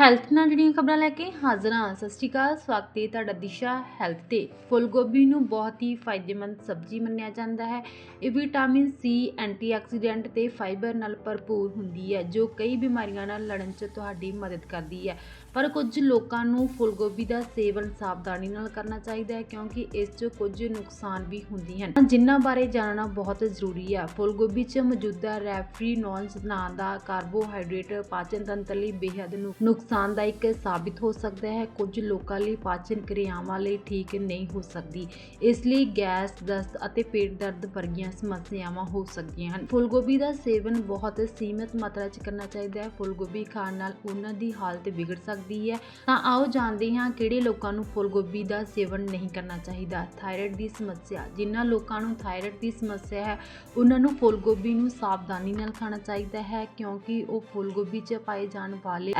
Health ਨਾਲ ਜਿਹੜੀਆਂ ਖਬਰਾਂ ਲੈ ਕੇ ਹਾਜ਼ਰ ਹਾਂ। ਸਤਿ ਸ਼੍ਰੀ ਅਕਾਲ, ਸਵਾਗਤ ਹੈ ਤੁਹਾਡਾ ਦਿਸ਼ਾ ਹੈਲਥ ਤੇ। ਫੁੱਲ ਗੋਭੀ ਨੂੰ ਬਹੁਤ ਹੀ ਫਾਇਦੇਮੰਦ ਸਬਜ਼ੀ ਮੰਨਿਆ ਜਾਂਦਾ ਹੈ। ਇਹ ਵਿਟਾਮਿਨ ਸੀ ਐਂਟੀਆਕਸੀਡੈਂਟ ਤੇ ਫਾਈਬਰ ਨਾਲ ਭਰਪੂਰ ਹੁੰਦੀ ਹੈ, ਜੋ ਕਈ ਬਿਮਾਰੀਆਂ ਨਾਲ ਲੜਨ 'ਚ ਤੁਹਾਡੀ ਮਦਦ ਕਰਦੀ ਹੈ। ਪਰ ਕੁਝ ਲੋਕਾਂ ਨੂੰ ਫੁੱਲ ਗੋਭੀ ਦਾ ਸੇਵਨ ਸਾਵਧਾਨੀ ਨਾਲ ਕਰਨਾ ਚਾਹੀਦਾ ਹੈ, ਕਿਉਂਕਿ ਇਸ 'ਚ ਕੁਝ ਨੁਕਸਾਨ ਵੀ ਹੁੰਦੇ ਹਨ। ਜਿਨ੍ਹਾਂ ਬਾਰੇ ਜਾਣਨਾ ਬਹੁਤ ਜ਼ਰੂਰੀ ਹੈ। ਫੁੱਲ ਗੋਭੀ 'ਚ ਮੌਜੂਦਾ ਰੈਫਰੀਨੋਲਸ ਨਾਂ ਦਾ ਕਾਰਬੋਹਾਈਡਰੇਟ ਪਾਚਨ ਤੰਤਰ ਲਈ ਬੇਹੱਦ ਨੁ- ਨੁਕਸਾਨਦਾਇਕ ਸਾਬਿਤ ਹੋ ਸਕਦਾ ਹੈ। ਕੁਝ ਲੋਕਾਂ ਲਈ ਪਾਚਨ ਕਿਰਿਆਵਾਂ ਲਈ ਠੀਕ ਨਹੀਂ ਹੋ ਸਕਦੀ। ਇਸ ਲਈ ਗੈਸ, ਦਸਤ ਅਤੇ ਪੇਟ ਦਰਦ ਵਰਗੀਆਂ ਸਮੱਸਿਆਵਾਂ ਹੋ ਸਕਦੀਆਂ ਹਨ। ਫੁੱਲ ਗੋਭੀ ਦਾ ਸੇਵਨ ਬਹੁਤ ਸੀਮਿਤ ਮਾਤਰਾ 'ਚ ਕਰਨਾ ਚਾਹੀਦਾ ਹੈ। ਫੁੱਲ ਗੋਭੀ ਖਾਣ ਨਾਲ ਉਹਨਾਂ ਦੀ ਹਾਲਤ ਵਿਗੜ ਸਕਦੀ ਹੈ। ਤਾਂ ਆਓ ਜਾਣਦੇ ਹਾਂ ਕਿਹੜੇ ਲੋਕਾਂ ਨੂੰ ਫੁੱਲ ਗੋਭੀ ਦਾ ਸੇਵਨ ਨਹੀਂ ਕਰਨਾ ਚਾਹੀਦਾ। ਥਾਇਰਾਇਡ ਦੀ ਸਮੱਸਿਆ। ਜਿਨ੍ਹਾਂ ਲੋਕਾਂ ਨੂੰ ਥਾਇਰਾਇਡ ਦੀ ਸਮੱਸਿਆ ਹੈ, ਉਹਨਾਂ ਨੂੰ ਫੁੱਲ ਗੋਭੀ ਨੂੰ ਸਾਵਧਾਨੀ ਨਾਲ ਖਾਣਾ ਚਾਹੀਦਾ ਹੈ ਕਿਉਂਕਿ ਉਹ ਫੁੱਲ ਗੋਭੀ 'ਚ ਪਾਏ ਜਾਣ ਵਾਲੇ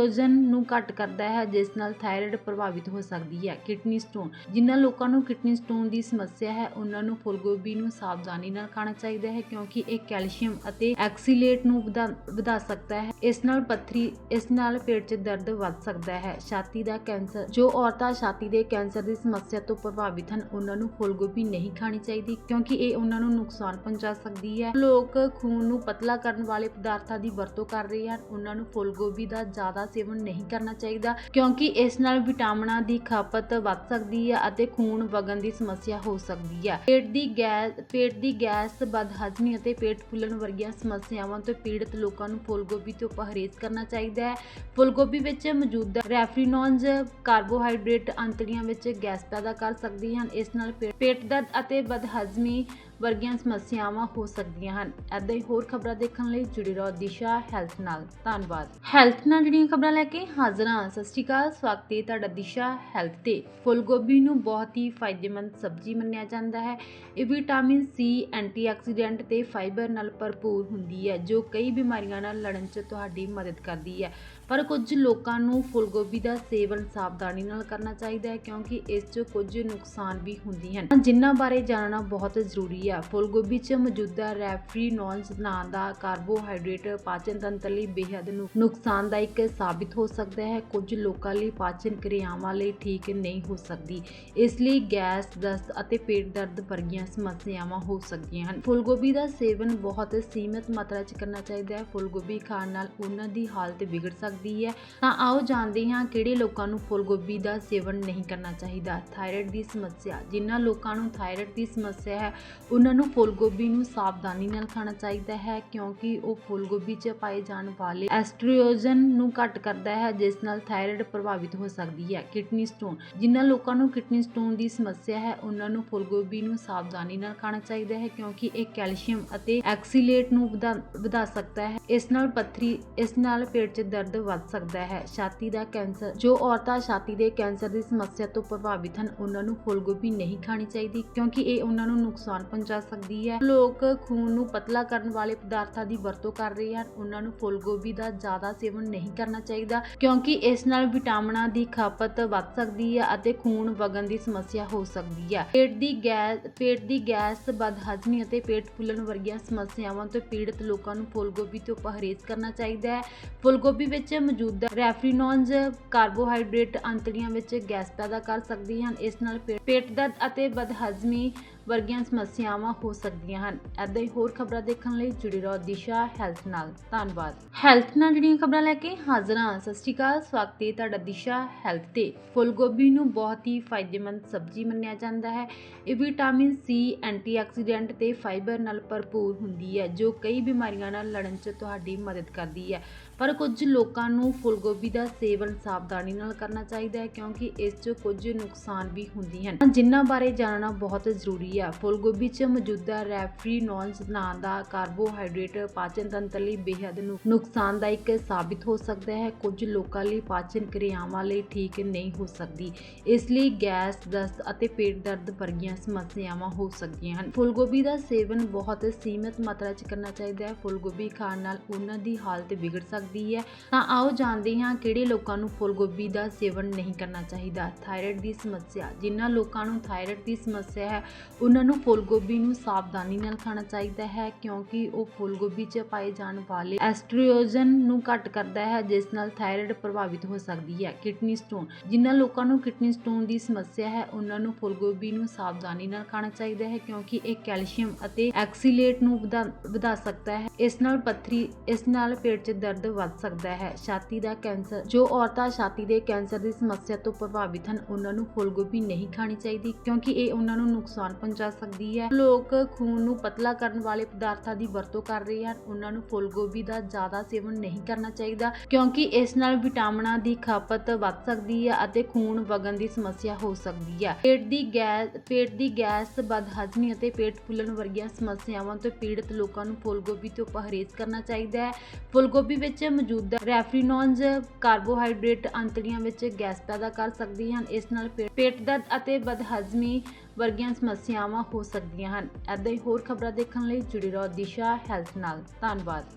ਐਸਟ੍ਰੋਜਨ ਨੂੰ ਘੱਟ ਕਰਦਾ ਹੈ, ਜਿਸ ਨਾਲ ਥਾਇਰਾਇਡ ਪ੍ਰਭਾਵਿਤ ਹੋ ਸਕਦੀ ਹੈ। Kidney stone. ਜਿਨ੍ਹਾਂ ਲੋਕਾਂ ਨੂੰ ਕਿਡਨੀ ਸਟੋਨ ਦੀ ਸਮੱਸਿਆ ਹੈ, ਉਹਨਾਂ ਨੂੰ ਫੁੱਲ ਗੋਭੀ ਨੂੰ ਸਾਵਧਾਨੀ ਨਾਲ ਖਾਣਾ ਚਾਹੀਦਾ ਹੈ, ਕਿਉਂਕਿ ਇਹ ਕੈਲਸ਼ੀਅਮ ਅਤੇ ਐਕਸੀਲੇਟ ਨੂੰ ਵਧਾ ਸਕਦਾ ਹੈ। ਇਸ ਨਾਲ ਪੱਥਰੀ, ਇਸ ਨਾਲ ਪੇਟ 'ਚ ਦਰਦ ਵੱਧ ਸਕਦਾ ਹੈ। ਛਾਤੀ ਦਾ ਕੈਂਸਰ, ਜੋ ਔਰਤਾਂ ਛਾਤੀ ਦੇ ਕੈਂਸਰ ਦੀ ਸਮੱਸਿਆ ਤੋਂ ਪ੍ਰਭਾਵਿਤ ਹਨ, ਉਹਨਾਂ ਨੂੰ ਫੁੱਲ ਗੋਭੀ ਨਹੀਂ ਖਾਣੀ ਚਾਹੀਦੀ, ਕਿਉਂਕਿ ਇਹ ਉਹਨਾਂ ਨੂੰ ਨੁਕਸਾਨ ਪਹੁੰਚਾ ਸਕਦੀ ਹੈ। ਲੋਕ ਖੂਨ ਨੂੰ ਪਤਲਾ ਕਰਨ ਵਾਲੇ ਪਦਾਰਥਾਂ ਦੀ ਵਰਤੋਂ ਕਰ ਰਹੇ ਹਨ। ਉਹਨਾਂ ਨੂੰ ਫੁੱਲ ਗੋਭੀ ਦਾ ਜ਼ਿਆਦਾ ਸੇਵਨ ਨਹੀਂ ਕਰਨਾ ਚਾਹੀਦਾ, ਕਿਉਂਕਿ ਇਸ ਨਾਲ ਵਿਟਾਮਿਨਾਂ ਦੀ ਖਪਤ ਵੱਧ ਸਕਦੀ ਹੈ ਅਤੇ ਖੂਨ ਵਗਣ ਦੀ ਸਮੱਸਿਆ ਹੋ ਸਕਦੀ ਹੈ ਪੇਟ ਦੀ ਗੈਸ, ਪੇਟ ਦੀ ਗੈਸ ਬਦਹਜ਼ਮੀ ਅਤੇ ਪੇਟ ਫੁੱਲਣ ਵਰਗੀਆਂ ਸਮੱਸਿਆਵਾਂ ਤੋਂ ਪੀੜਤ ਲੋਕਾਂ ਨੂੰ ਫੁੱਲ ਗੋਭੀ ਤੋਂ ਪਰਹੇਜ਼ ਕਰਨਾ ਚਾਹੀਦਾ ਹੈ। ਫੁੱਲ ਗੋਭੀ ਵਿੱਚ ਮੌਜੂਦ ਰੈਫਰੀਨੋਨਸ ਕਾਰਬੋਹਾਈਡਰੇਟ ਅੰਤੜੀਆਂ ਵਿੱਚ ਗੈਸ ਪੈਦਾ ਕਰ ਸਕਦੀ ਹਨ। ਇਸ ਨਾਲ ਪੇ- ਪੇਟ ਦਰਦ ਅਤੇ ਬਦਹਜ਼ਮੀ ਵਰਗੀਆਂ ਸਮੱਸਿਆਵਾਂ ਹੋ ਸਕਦੀਆਂ ਹਨ। ਐਦਾਂ ਹੀ ਹੋਰ ਖਬਰਾਂ ਦੇਖਣ ਲਈ ਜੁੜੇ ਰਹੋ ਦਿਸ਼ਾ ਹੈਲਥ ਨਾਲ। ਧੰਨਵਾਦ। ਹੈਲਥ ਨਾਲ ਜਿਹੜੀਆਂ ਖਬਰਾਂ ਲੈ ਕੇ ਹਾਜ਼ਰ ਹਾਂ। ਸਤਿ ਸ਼੍ਰੀ ਅਕਾਲ, ਸਵਾਗਤ ਹੈ ਤੁਹਾਡਾ ਦਿਸ਼ਾ ਹੈਲਥ ਤੇ। ਫੁੱਲ ਗੋਭੀ ਨੂੰ ਬਹੁਤ ਹੀ ਫਾਇਦੇਮੰਦ ਸਬਜ਼ੀ ਮੰਨਿਆ ਜਾਂਦਾ ਹੈ। ਇਹ ਵਿਟਾਮਿਨ ਸੀ, ਐਂਟੀਆਕਸੀਡੈਂਟ ਤੇ ਫਾਈਬਰ ਨਾਲ ਭਰਪੂਰ ਹੁੰਦੀ ਹੈ, ਜੋ ਕਈ ਬਿਮਾਰੀਆਂ ਨਾਲ ਲੜਨ 'ਚ ਤੁਹਾਡੀ ਮਦਦ ਕਰਦੀ ਹੈ। ਪਰ ਕੁਝ ਲੋਕਾਂ ਨੂੰ ਫੁੱਲ ਗੋਭੀ ਦਾ ਸੇਵਨ ਸਾਵਧਾਨੀ ਨਾਲ ਕਰਨਾ ਚਾਹੀਦਾ ਹੈ, ਕਿਉਂਕਿ ਇਸ 'ਚ ਕੁਝ ਨੁਕਸਾਨ ਵੀ ਹੁੰਦੇ ਹਨ। ਜਿਨ੍ਹਾਂ ਬਾਰੇ ਜਾਣਨਾ ਬਹੁਤ ਜ਼ਰੂਰੀ ਹੈ। ਫੁੱਲ ਗੋਭੀ 'ਚ ਮੌਜੂਦਾ ਰੈਫਰੀਨੋਲਸ ਨਾਂ ਦਾ ਕਾਰਬੋਹਾਈਡਰੇਟ ਪਾਚਨ ਤੰਤਰ ਲਈ ਬੇਹੱਦ ਨੁ- ਨੁਕਸਾਨਦਾਇਕ ਸਾਬਿਤ ਹੋ ਸਕਦਾ ਹੈ। ਕੁਝ ਲੋਕਾਂ ਲਈ ਪਾਚਨ ਕਿਰਿਆਵਾਂ ਲਈ ਠੀਕ ਨਹੀਂ ਹੋ ਸਕਦੀ। ਇਸ ਲਈ ਗੈਸ, ਦਸਤ ਅਤੇ ਪੇਟ ਦਰਦ ਵਰਗੀਆਂ ਸਮੱਸਿਆਵਾਂ ਹੋ ਸਕਦੀਆਂ ਹਨ। ਫੁੱਲ ਗੋਭੀ ਦਾ ਸੇਵਨ ਬਹੁਤ ਸੀਮਿਤ ਮਾਤਰਾ 'ਚ ਕਰਨਾ ਚਾਹੀਦਾ ਹੈ। ਫੁੱਲ ਗੋਭੀ ਖਾਣ ਨਾਲ ਉਹਨਾਂ ਦੀ ਹਾਲਤ ਵਿਗੜ ਸਕਦੀ ਹੈ। ਤਾਂ ਆਓ ਜਾਣਦੇ ਹਾਂ ਕਿਹੜੇ ਲੋਕਾਂ ਨੂੰ ਫੁੱਲ ਗੋਭੀ ਦਾ ਸੇਵਨ ਨਹੀਂ ਕਰਨਾ ਚਾਹੀਦਾ। ਥਾਇਰਾਇਡ ਦੀ ਸਮੱਸਿਆ। ਜਿਨ੍ਹਾਂ ਲੋਕਾਂ ਨੂੰ ਥਾਇਰਾਇਡ ਦੀ ਸਮੱਸਿਆ ਹੈ ਉਹਨਾਂ ਨੂੰ ਫੁੱਲ ਗੋਭੀ ਨੂੰ ਸਾਵਧਾਨੀ ਨਾਲ ਖਾਣਾ ਚਾਹੀਦਾ ਹੈ ਕਿਉਂਕਿ ਉਹ ਫੁੱਲ ਗੋਭੀ 'ਚ ਪਾਏ ਜਾਣ ਵਾਲੇ ਐਸਟ੍ਰੋਜਨ ਨੂੰ ਘੱਟ ਕਰਦਾ ਹੈ, ਜਿਸ ਨਾਲ ਥਾਇਰਾਇਡ ਪ੍ਰਭਾਵਿਤ ਹੋ ਸਕਦੀ ਹੈ। Kidney stone. ਜਿਨ੍ਹਾਂ ਲੋਕਾਂ ਨੂੰ ਕਿਡਨੀ ਸਟੋਨ ਦੀ ਸਮੱਸਿਆ ਹੈ, ਉਹਨਾਂ ਨੂੰ ਫੁੱਲ ਗੋਭੀ ਨੂੰ ਸਾਵਧਾਨੀ ਨਾਲ ਖਾਣਾ ਚਾਹੀਦਾ ਹੈ ਕਿਉਂਕਿ ਇਹ ਕੈਲਸ਼ੀਅਮ ਅਤੇ ਐਕਸੀਲੇਟ ਨੂੰ ਵਧਾ ਵਧਾ ਸਕਦਾ ਹੈ। ਇਸ ਨਾਲ ਪੱਥਰੀ, ਇਸ ਨਾਲ ਪੇਟ 'ਚ ਦਰਦ ਵੱਧ ਸਕਦਾ ਹੈ। ਛਾਤੀ ਦਾ ਕੈਂਸਰ। ਜੋ ਔਰਤਾਂ ਛਾਤੀ ਦੇ ਕੈਂਸਰ ਦੀ ਸਮੱਸਿਆ ਤੋਂ ਪ੍ਰਭਾਵਿਤ ਹਨ, ਉਹਨਾਂ ਨੂੰ ਫੁੱਲ ਗੋਭੀ ਨਹੀਂ ਖਾਣੀ ਚਾਹੀਦੀ ਕਿਉਂਕਿ ਇਹ ਉਹਨਾਂ ਨੂੰ ਨੁਕਸਾਨ ਪਹੁੰਚਾ ਸਕਦੀ ਹੈ। ਲੋਕ ਖੂਨ ਨੂੰ ਪਤਲਾ ਕਰਨ ਵਾਲੇ ਪਦਾਰਥਾਂ ਦੀ ਵਰਤੋਂ ਕਰ ਰਹੇ ਹਨ। ਉਹਨਾਂ ਨੂੰ ਫੁੱਲ ਗੋਭੀ ਦਾ ਜ਼ਿਆਦਾ ਸੇਵਨ ਨਹੀਂ ਕਰਨਾ ਚਾਹੀਦਾ, ਕਿਉਂਕਿ ਇਸ ਨਾਲ ਵਿਟਾਮਿਨਾਂ ਦੀ ਖਪਤ ਵੱਧ ਸਕਦੀ ਹੈ ਅਤੇ ਖੂਨ ਵਗਣ ਦੀ ਸਮੱਸਿਆ ਹੋ ਸਕਦੀ ਹੈ। ਪੇਟ ਦੀ ਗੈਸ, ਪੇਟ ਦੀ ਗੈਸ ਬਦਹਜ਼ਮੀ ਅਤੇ ਪੇਟ ਫੁੱਲਣ ਵਰਗੀਆਂ ਸਮੱਸਿਆਵਾਂ ਤੋਂ ਪੀੜਤ ਲੋਕਾਂ ਨੂੰ ਫੁੱਲ ਗੋਭੀ ਤੋਂ ਪਰਹੇਜ਼ ਕਰਨਾ ਚਾਹੀਦਾ ਹੈ। ਫੁੱਲ ਗੋਭੀ ਵਿੱਚ ਮੌਜੂਦ ਰੈਫਰੀਨੋਨਸ ਕਾਰਬੋਹਾਈਡਰੇਟ ਅੰਤੜੀਆਂ ਵਿੱਚ ਗੈਸ ਪੈਦਾ ਕਰ ਸਕਦੀ ਹਨ। ਇਸ ਨਾਲ ਪੇ- ਪੇਟ ਦਰਦ ਅਤੇ ਬਦਹਜ਼ਮੀ ਵਰਗੀਆਂ ਸਮੱਸਿਆਵਾਂ ਹੋ ਸਕਦੀਆਂ ਹਨ। ਐਦਾਂ ਹੀ ਹੋਰ ਖਬਰਾਂ ਦੇਖਣ ਲਈ ਜੁੜੇ ਰਹੋ ਦਿਸ਼ਾ ਹੈਲਥ ਨਾਲ। ਧੰਨਵਾਦ। ਹੈਲਥ ਨਾਲ ਜਿਹੜੀਆਂ ਖਬਰਾਂ ਲੈ ਕੇ ਹਾਜ਼ਰ ਹਾਂ। ਸਤਿ ਸ਼੍ਰੀ ਅਕਾਲ, ਸਵਾਗਤ ਹੈ ਤੁਹਾਡਾ ਦਿਸ਼ਾ ਹੈਲਥ ਤੇ। ਫੁੱਲ ਗੋਭੀ ਨੂੰ ਬਹੁਤ ਹੀ ਫਾਇਦੇਮੰਦ ਸਬਜ਼ੀ ਮੰਨਿਆ ਜਾਂਦਾ ਹੈ। ਇਹ ਵਿਟਾਮਿਨ ਸੀ, ਐਂਟੀਆਕਸੀਡੈਂਟ ਤੇ ਫਾਈਬਰ ਨਾਲ ਭਰਪੂਰ ਹੁੰਦੀ ਹੈ, ਜੋ ਕਈ ਬਿਮਾਰੀਆਂ ਨਾਲ ਲੜਨ 'ਚ ਤੁਹਾਡੀ ਮਦਦ ਕਰਦੀ ਹੈ। ਪਰ ਕੁਝ ਲੋਕਾਂ ਨੂੰ ਫੁੱਲ ਗੋਭੀ ਦਾ ਸੇਵਨ ਸਾਵਧਾਨੀ ਨਾਲ ਕਰਨਾ ਚਾਹੀਦਾ ਹੈ ਕਿਉਂਕਿ ਇਸ 'ਚ ਕੁਝ ਨੁਕਸਾਨ ਵੀ ਹੁੰਦੇ ਹਨ। ਜਿਨ੍ਹਾਂ ਬਾਰੇ ਜਾਣਨਾ ਬਹੁਤ ਜ਼ਰੂਰੀ ਆ। ਫੁੱਲ ਗੋਭੀ 'ਚ ਮੌਜੂਦਾ ਰੈਫਰੀਨੋਲਸ ਨਾਂ ਦਾ ਕਾਰਬੋਹਾਈਡਰੇਟ ਪਾਚਨ ਤੰਤਰ ਲਈ ਬੇਹੱਦ ਨੁ- ਨੁਕਸਾਨਦਾਇਕ ਸਾਬਿਤ ਹੋ ਸਕਦਾ ਹੈ। ਕੁਝ ਲੋਕਾਂ ਲਈ ਪਾਚਨ ਕਿਰਿਆਵਾਂ ਲਈ ਠੀਕ ਨਹੀਂ ਹੋ ਸਕਦੀ। ਇਸ ਲਈ ਗੈਸ, ਦਸਤ ਅਤੇ ਪੇਟ ਦਰਦ ਵਰਗੀਆਂ ਸਮੱਸਿਆਵਾਂ ਹੋ ਸਕਦੀਆਂ ਹਨ। ਫੁੱਲ ਗੋਭੀ ਦਾ ਸੇਵਨ ਬਹੁਤ ਸੀਮਿਤ ਮਾਤਰਾ 'ਚ ਕਰਨਾ ਚਾਹੀਦਾ ਹੈ। ਫੁੱਲ ਗੋਭੀ ਖਾਣ ਨਾਲ ਉਹਨਾਂ ਦੀ ਹਾਲਤ ਵਿਗੜ ਸਕਦੀ ਸਕਦੀ ਹੈ। ਤਾਂ ਆਓ ਜਾਣਦੇ ਹਾਂ ਕਿਹੜੇ ਲੋਕਾਂ ਨੂੰ ਫੁੱਲ ਗੋਭੀ ਦਾ ਸੇਵਨ ਨਹੀਂ ਕਰਨਾ ਚਾਹੀਦਾ। ਥਾਇਰਾਇਡ ਦੀ ਸਮੱਸਿਆ। ਜਿਨ੍ਹਾਂ ਲੋਕਾਂ ਨੂੰ ਥਾਇਰਾਇਡ ਦੀ ਸਮੱਸਿਆ ਹੈ, ਉਹਨਾਂ ਨੂੰ ਫੁੱਲ ਗੋਭੀ ਨੂੰ ਸਾਵਧਾਨੀ ਨਾਲ ਖਾਣਾ ਚਾਹੀਦਾ ਹੈ ਕਿਉਂਕਿ ਉਹ ਫੁੱਲ ਗੋਭੀ 'ਚ ਪਾਏ ਜਾਣ ਵਾਲੇ ਐਸਟ੍ਰੋਜਨ ਨੂੰ ਘੱਟ ਕਰਦਾ ਹੈ, ਜਿਸ ਨਾਲ ਥਾਇਰਾਇਡ ਪ੍ਰਭਾਵਿਤ ਹੋ ਸਕਦੀ ਹੈ। Kidney stone. ਜਿਨ੍ਹਾਂ ਲੋਕਾਂ ਨੂੰ ਕਿਡਨੀ ਸਟੋਨ ਦੀ ਸਮੱਸਿਆ ਹੈ, ਉਹਨਾਂ ਨੂੰ ਫੁੱਲ ਗੋਭੀ ਨੂੰ ਸਾਵਧਾਨੀ ਨਾਲ ਖਾਣਾ ਚਾਹੀਦਾ ਹੈ ਕਿਉਂਕਿ ਇਹ ਕੈਲਸ਼ੀਅਮ ਅਤੇ ਐਕਸੀਲੇਟ ਨੂੰ ਵਧਾ ਵਧਾ ਸਕਦਾ ਹੈ। ਇਸ ਨਾਲ ਪੱਥਰੀ, ਇਸ ਨਾਲ ਪੇਟ 'ਚ ਦਰਦ ਵੱਧ ਸਕਦਾ ਹੈ। ਛਾਤੀ ਦਾ ਕੈਂਸਰ, ਜੋ ਔਰਤਾਂ ਛਾਤੀ ਦੇ ਕੈਂਸਰ ਦੀ ਸਮੱਸਿਆ ਤੋਂ ਪ੍ਰਭਾਵਿਤ ਹਨ, ਉਹਨਾਂ ਨੂੰ ਫੁੱਲ ਗੋਭੀ ਨਹੀਂ ਖਾਣੀ ਚਾਹੀਦੀ, ਕਿਉਂਕਿ ਇਹ ਉਹਨਾਂ ਨੂੰ ਨੁਕਸਾਨ ਪਹੁੰਚਾ ਸਕਦੀ ਹੈ। ਲੋਕ ਖੂਨ ਨੂੰ ਪਤਲਾ ਕਰਨ ਵਾਲੇ ਪਦਾਰਥਾਂ ਦੀ ਵਰਤੋਂ ਕਰ ਰਹੇ ਹਨ। ਉਹਨਾਂ ਨੂੰ ਫੁੱਲ ਗੋਭੀ ਦਾ ਜ਼ਿਆਦਾ ਸੇਵਨ ਨਹੀਂ ਕਰਨਾ ਚਾਹੀਦਾ, ਕਿਉਂਕਿ ਇਸ ਨਾਲ ਵਿਟਾਮਿਨਾਂ ਦੀ ਖਪਤ ਵੱਧ ਸਕਦੀ ਹੈ ਅਤੇ ਖੂਨ ਵਗਣ ਦੀ ਸਮੱਸਿਆ ਹੋ ਸਕਦੀ ਹੈ। ਪੇਟ ਦੀ ਗੈਸ, ਪੇਟ ਦੀ ਗੈਸ ਬਦਹਜ਼ਮੀ ਅਤੇ ਪੇਟ ਫੁੱਲਣ ਵਰਗੀਆਂ ਸਮੱਸਿਆਵਾਂ ਤੋਂ ਪੀੜਤ ਲੋਕਾਂ ਨੂੰ ਫੁੱਲ ਗੋਭੀ ਤੋਂ ਪਰਹੇਜ਼ ਕਰਨਾ ਚਾਹੀਦਾ ਹੈ। ਫੁੱਲ ਗੋਭੀ ਵਿੱਚ ਮੌਜੂਦਾ ਰੈਫਰੀਨੋਨਜ਼ ਕਾਰਬੋਹਾਈਡਰੇਟ ਅੰਤੜੀਆਂ ਵਿੱਚ ਗੈਸ ਪੈਦਾ ਕਰ ਸਕਦੀ ਹਨ। ਇਸ ਨਾਲ ਪੇ- ਪੇਟ ਦਰਦ ਅਤੇ ਬਦਹਜ਼ਮੀ ਵਰਗੀਆਂ ਸਮੱਸਿਆਵਾਂ ਹੋ ਸਕਦੀਆਂ ਹਨ। ਐਦਾਂ ਹੀ ਹੋਰ ਖਬਰਾਂ ਦੇਖਣ ਲਈ ਜੁੜੇ ਰਹੋ ਦਿਸ਼ਾ ਹੈਲਥ ਨਾਲ। ਧੰਨਵਾਦ।